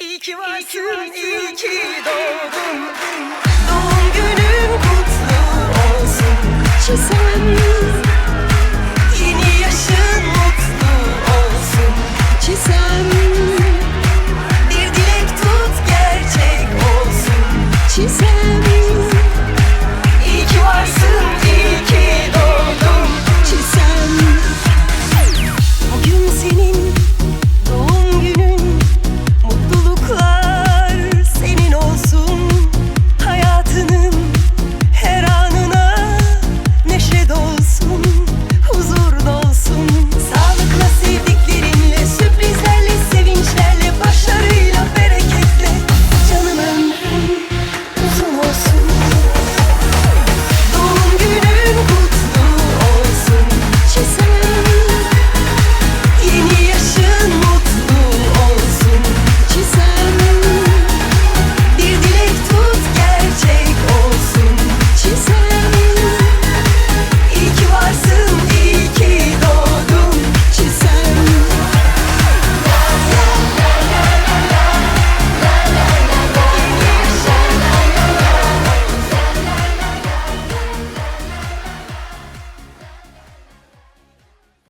İyi ki varsın, iyi ki iyi ki doğdun. Doğum günün kutlu olsun. Çizen. Yeni